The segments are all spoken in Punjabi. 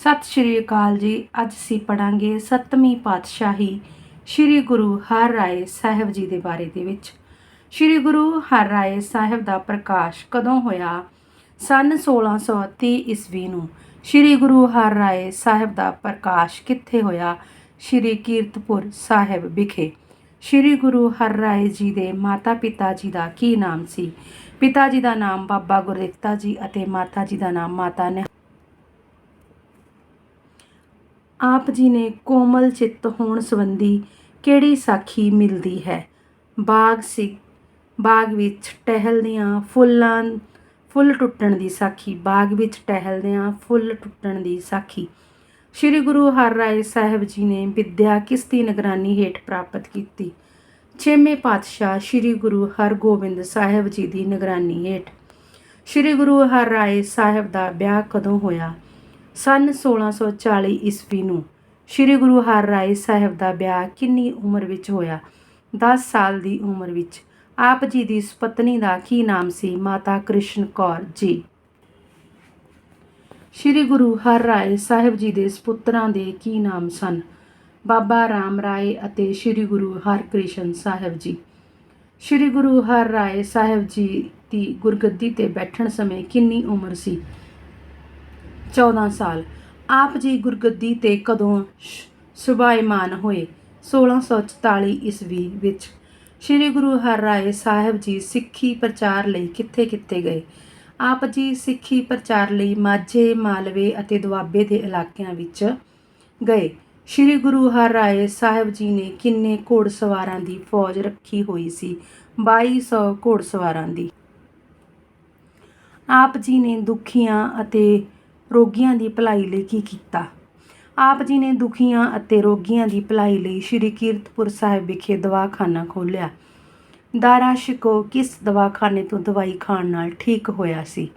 ਸਤਿ ਸ਼੍ਰੀ ਅਕਾਲ ਜੀ। ਅੱਜ ਅਸੀਂ ਪੜਾਂਗੇ ਸੱਤਵੀਂ ਪਾਤਸ਼ਾਹੀ ਸ਼੍ਰੀ ਗੁਰੂ ਹਰ ਰਾਏ ਸਾਹਿਬ ਜੀ ਦੇ ਬਾਰੇ ਦੇ ਵਿੱਚ। ਸ਼੍ਰੀ ਗੁਰੂ ਹਰ ਰਾਏ ਸਾਹਿਬ ਦਾ ਪ੍ਰਕਾਸ਼ ਕਦੋਂ ਹੋਇਆ? ਸਨ 1630 ਈਸਵੀ ਨੂੰ। ਸ਼੍ਰੀ ਗੁਰੂ ਹਰ ਰਾਏ ਸਾਹਿਬ ਦਾ ਪ੍ਰਕਾਸ਼ ਕਿੱਥੇ ਹੋਇਆ? ਸ਼੍ਰੀ ਕੀਰਤਪੁਰ ਸਾਹਿਬ ਵਿਖੇ। ਸ਼੍ਰੀ ਗੁਰੂ ਹਰ ਰਾਏ ਜੀ ਦੇ ਮਾਤਾ ਪਿਤਾ ਜੀ ਦਾ ਕੀ ਨਾਮ ਸੀ? ਪਿਤਾ ਜੀ ਦਾ ਨਾਮ ਬਾਬਾ ਗੁਰਦਿੱਤਾ ਜੀ ਅਤੇ ਮਾਤਾ ਜੀ ਦਾ ਨਾਮ ਮਾਤਾ ਨੇ ਆਪ ਜੀ ਨੇ ਕੋਮਲ ਚਿੱਤ ਹੋਣ ਸੰਬੰਧੀ ਕਿਹੜੀ ਸਾਖੀ ਮਿਲਦੀ ਹੈ? ਬਾਗ ਸਿੱਖ, ਬਾਗ ਵਿੱਚ ਟਹਿਲਦਿਆਂ ਫੁੱਲਾਂ, ਫੁੱਲ ਟੁੱਟਣ ਦੀ ਸਾਖੀ, ਬਾਗ ਵਿੱਚ ਟਹਿਲਦਿਆਂ ਫੁੱਲ ਟੁੱਟਣ ਦੀ ਸਾਖੀ। ਸ਼੍ਰੀ ਗੁਰੂ ਹਰਿਰਾਏ ਸਾਹਿਬ ਜੀ ਨੇ ਵਿਦਿਆ ਕਿਸ ਦੀ ਨਿਗਰਾਨੀ ਹੇਠ ਪ੍ਰਾਪਤ ਕੀਤੀ। ਛੇਵੇਂ ਪਾਤਸ਼ਾਹ ਸ਼੍ਰੀ ਗੁਰੂ ਹਰਗੋਬਿੰਦ ਸਾਹਿਬ ਜੀ ਦੀ ਨਿਗਰਾਨੀ ਹੇਠ। ਸ਼੍ਰੀ ਗੁਰੂ ਹਰਿਰਾਏ ਸਾਹਿਬ ਦਾ ਵਿਆਹ ਕਦੋਂ ਹੋਇਆ? ਸਨ 1640 ਈਸਵੀ ਨੂੰ। ਸ਼੍ਰੀ ਗੁਰੂ ਹਰਿਰਾਏ ਸਾਹਿਬ ਦਾ ਵਿਆਹ ਕਿੰਨੀ ਉਮਰ ਵਿੱਚ ਹੋਇਆ? 10 ਸਾਲ ਦੀ ਉਮਰ ਵਿੱਚ। ਆਪ ਜੀ ਦੀ ਸੁਪਤਨੀ ਦਾ ਕੀ ਨਾਮ ਸੀ? ਮਾਤਾ ਕ੍ਰਿਸ਼ਨ ਕੌਰ ਜੀ। ਸ਼੍ਰੀ ਗੁਰੂ ਹਰਿਰਾਏ ਸਾਹਿਬ ਜੀ ਦੇ ਸੁਪੁੱਤਰਾਂ ਦੇ ਕੀ ਨਾਮ ਸਨ? ਬਾਬਾ ਰਾਮ ਰਾਏ ਅਤੇ ਸ਼੍ਰੀ ਗੁਰੂ ਹਰਕ੍ਰਿਸ਼ਨ ਸਾਹਿਬ ਜੀ। ਸ਼੍ਰੀ ਗੁਰੂ ਹਰਿਰਾਏ ਸਾਹਿਬ ਜੀ ਦੀ ਗੁਰਗੱਦੀ ਤੇ ਬੈਠਣ ਸਮੇਂ ਕਿੰਨੀ ਉਮਰ ਸੀ? 14 ਸਾਲ। ਆਪ ਜੀ ਗੁਰਗੱਦੀ ਤੇ ਕਦੋਂ ਸ਼- ਸੁਭਾਇਮਾਨ ਹੋਏ? 1644 ਈਸਵੀ ਵਿੱਚ ਸ੍ਰੀ ਗੁਰੂ ਹਰਿਰਾਏ ਸਾਹਿਬ ਜੀ ਸਿੱਖੀ ਪ੍ਰਚਾਰ ਲਈ ਕਿੱਥੇ-ਕਿੱਥੇ ਗਏ? ਆਪ ਜੀ ਸਿੱਖੀ ਪ੍ਰਚਾਰ ਲਈ ਮਾਝੇ, ਮਾਲਵੇ ਅਤੇ ਦੁਆਬੇ ਦੇ ਇਲਾਕਿਆਂ ਵਿੱਚ ਗਏ। ਸ੍ਰੀ ਗੁਰੂ ਹਰਿਰਾਏ ਸਾਹਿਬ ਜੀ ਨੇ ਕਿੰਨੇ ਘੋੜਸਵਾਰਾਂ ਦੀ ਫੌਜ ਰੱਖੀ ਹੋਈ ਸੀ? 2200 ਘੋੜਸਵਾਰਾਂ ਦੀ। ਆਪ ਜੀ ਨੇ ਦੁਖੀਆਂ ਅਤੇ ਰੋਗੀਆਂ ਦੀ ਭਲਾਈ ਲਈ ਕੀ ਕੀਤਾ? ਆਪ ਜੀ ਨੇ ਦੁਖੀਆਂ ਅਤੇ ਰੋਗੀਆਂ ਦੀ ਭਲਾਈ ਲਈ ਸ਼੍ਰੀ ਕੀਰਤਪੁਰ ਸਾਹਿਬ ਵਿਖੇ ਦਵਾਖਾਨਾ ਖੋਲ੍ਹਿਆ। ਦਾਰਾ ਸ਼ਿਕੋ ਕਿਸ ਦਵਾਖਾਨੇ ਤੋਂ ਦਵਾਈ ਖਾਣ ਨਾਲ ਠੀਕ ਹੋਇਆ ਸੀ?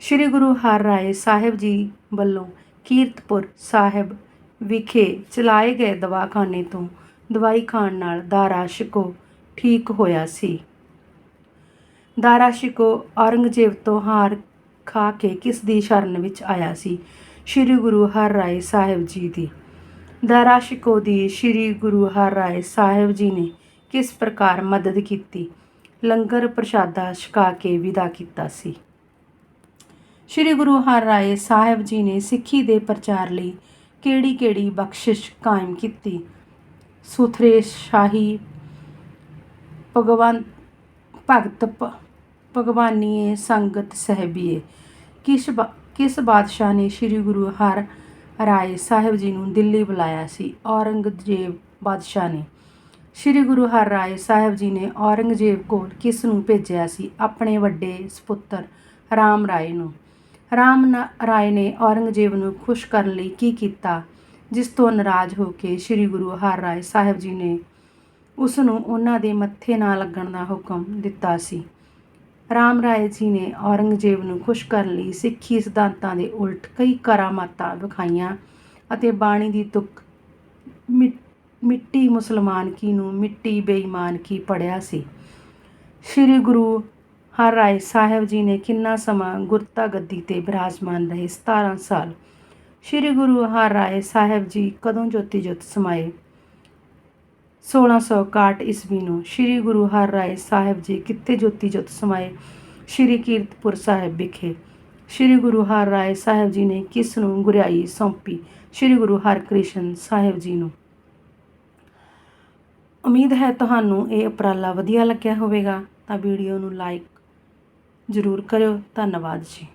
ਸ਼੍ਰੀ ਗੁਰੂ ਹਰ ਰਾਏ ਸਾਹਿਬ ਜੀ ਵੱਲੋਂ ਕੀਰਤਪੁਰ ਸਾਹਿਬ ਵਿਖੇ ਚਲਾਏ ਗਏ ਦਵਾਖਾਨੇ ਤੋਂ ਦਵਾਈ ਖਾਣ ਨਾਲ ਦਾਰਾ ਸ਼ਿਕੋ ਠੀਕ ਹੋਇਆ ਸੀ। ਦਾਰਾ ਸ਼ਿਕੋ ਔਰੰਗਜ਼ੇਬ ਤੋਂ ਹਾਰ ਖਾ ਕੇ ਕਿਸ ਦੀ ਸ਼ਰਨ ਵਿੱਚ ਆਇਆ ਸੀ। ਸ੍ਰੀ ਗੁਰੂ ਹਰ ਰਾਏ ਸਾਹਿਬ ਜੀ ਦੀ। ਦਾਰਾ ਸ਼ਿਕੋ ਦੀ ਸ੍ਰੀ ਗੁਰੂ ਹਰ ਰਾਏ ਸਾਹਿਬ ਜੀ ਨੇ ਕਿਸ ਪ੍ਰਕਾਰ ਮਦਦ ਕੀਤੀ? ਲੰਗਰ ਪ੍ਰਸ਼ਾਦਾ ਛਕਾ ਕੇ ਵਿਦਾ ਕੀਤਾ ਸੀ। ਸ੍ਰੀ ਗੁਰੂ ਹਰ ਰਾਏ ਸਾਹਿਬ ਜੀ ਨੇ ਸਿੱਖੀ ਦੇ ਪ੍ਰਚਾਰ ਲਈ ਕਿਹੜੀ-ਕਿਹੜੀ ਬਖਸ਼ਿਸ਼ ਕਾਇਮ ਕੀਤੀ? ਸੁਥਰੇ ਸ਼ਾਹੀ ਭਗਵਾਨ ਭਗਤ ਭ- ਭਗਵਾਨੀਏ ਸੰਗਤ ਸਹਿਬੀਏ ਕਿਸ ਬਾ- ਕਿਸ ਬਾਦਸ਼ਾਹ ਨੇ ਸ੍ਰੀ ਗੁਰੂ ਹਰ ਰਾਏ ਸਾਹਿਬ ਜੀ ਨੂੰ ਦਿੱਲੀ ਬੁਲਾਇਆ ਸੀ? ਔਰੰਗਜ਼ੇਬ ਬਾਦਸ਼ਾਹ ਨੇ। ਸ੍ਰੀ ਗੁਰੂ ਹਰ ਰਾਏ ਸਾਹਿਬ ਜੀ ਨੇ ਔਰੰਗਜ਼ੇਬ ਕੋਲ ਕਿਸ ਨੂੰ ਭੇਜਿਆ ਸੀ? ਆਪਣੇ ਵੱਡੇ ਸੁਪੁੱਤਰ ਰਾਮ ਰਾਏ ਨੂੰ। ਰਾਮ ਨਾ- ਰਾਏ ਨੇ ਔਰੰਗਜ਼ੇਬ ਨੂੰ ਖੁਸ਼ ਕਰਨ ਲਈ ਕੀ ਕੀਤਾ? ਜਿਸ ਤੋਂ ਨਾਰਾਜ਼ ਹੋ ਕੇ ਸ੍ਰੀ ਗੁਰੂ ਹਰ ਰਾਏ ਸਾਹਿਬ ਜੀ ਨੇ ਉਸ ਨੂੰ ਉਹਨਾਂ ਦੇ ਮੱਥੇ ਨਾ ਲੱਗਣ ਦਾ ਹੁਕਮ ਦਿੱਤਾ ਸੀ। ਰਾਮ ਰਾਏ ਜੀ ਨੇ ਔਰੰਗਜ਼ੇਬ ਨੂੰ ਖੁਸ਼ ਕਰਨ ਲਈ। ਸਿੱਖੀ ਸਿਧਾਂਤਾਂ ਦੇ ਉਲਟ ਕਈ ਕਰਾਮਾਤਾਂ ਵਿਖਾਈਆਂ ਅਤੇ ਬਾਣੀ ਦੀ ਤੁਕ ਮਿ- ਮਿੱਟੀ ਮੁਸਲਮਾਨ ਕੀ ਨੂੰ ਮਿੱਟੀ ਬੇਈਮਾਨ ਕੀ ਪੜਿਆ ਸੀ। ਸ੍ਰੀ ਗੁਰੂ ਹਰ ਰਾਏ ਸਾਹਿਬ ਜੀ ਨੇ ਕਿੰਨਾ ਸਮਾਂ ਗੁਰਤਾ ਗੱਦੀ ਤੇ ਬਿਰਾਜਮਾਨ ਰਹੇ 17 ਸਾਲ। ਸ੍ਰੀ ਗੁਰੂ ਹਰ ਰਾਏ ਸਾਹਿਬ ਜੀ ਕਦੋਂ ਜੋਤੀ ਜੋਤ ਸਮਾਏ? 1661 ਈਸਵੀ ਨੂੰ ਸ੍ਰੀ ਗੁਰੂ ਹਰ ਰਾਏ ਸਾਹਿਬ ਜੀ ਕਿੱਥੇ ਜੋਤੀ ਜੋਤ ਸਮਾਏ ਸ੍ਰੀ ਕੀਰਤਪੁਰ ਸਾਹਿਬ ਵਿਖੇ। ਸ੍ਰੀ ਗੁਰੂ ਹਰ ਰਾਏ ਸਾਹਿਬ ਜੀ ਨੇ ਕਿਸ ਨੂੰ ਗੁਰਿਆਈ ਸੌਂਪੀ? ਸ੍ਰੀ ਗੁਰੂ ਹਰਕ੍ਰਿਸ਼ਨ ਸਾਹਿਬ ਜੀ ਨੂੰ। ਉਮੀਦ ਹੈ ਤੁਹਾਨੂੰ ਇਹ ਉਪਰਾਲਾ ਵਧੀਆ ਲੱਗਿਆ ਹੋਵੇਗਾ, ਤਾਂ ਵੀਡੀਓ ਨੂੰ ਲਾਈਕ ਜ਼ਰੂਰ ਕਰਿਓ। ਧੰਨਵਾਦ ਜੀ।